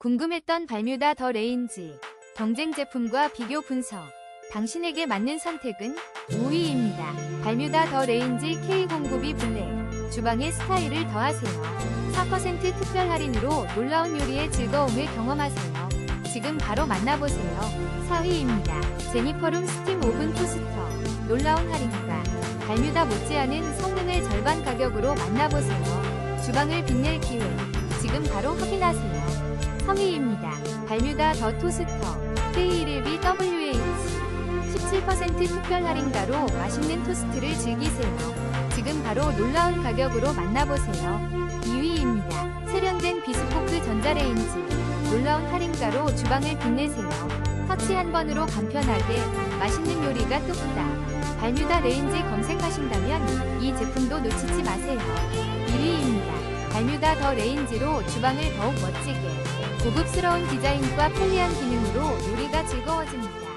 궁금했던 발뮤다 더 레인지. 경쟁 제품과 비교 분석. 당신에게 맞는 선택은 5위입니다. 발뮤다 더 레인지 K09B 블랙. 주방의 스타일을 더하세요. 4% 특별 할인으로 놀라운 요리의 즐거움을 경험하세요. 지금 바로 만나보세요. 4위입니다. 제니퍼룸 스팀 오븐 토스터. 놀라운 할인가. 발뮤다 못지않은 성능을 절반 가격으로 만나보세요. 주방을 빛낼 기회. 지금 바로 확인하세요. 3위입니다. 발뮤다 더 토스터. K11BWH. 17% 특별 할인가로 맛있는 토스트를 즐기세요. 지금 바로 놀라운 가격으로 만나보세요. 2위입니다. 세련된 비스포크 전자레인지. 놀라운 할인가로 주방을 빛내세요. 터치 한 번으로 간편하게 맛있는 요리가 뚝딱. 발뮤다 레인지 검색하신다면 이 제품도 놓치지 마세요. 1위입니다. 발뮤다 더 레인지로 주방을 더욱 멋지게. 고급스러운 디자인과 편리한 기능으로 요리가 즐거워집니다.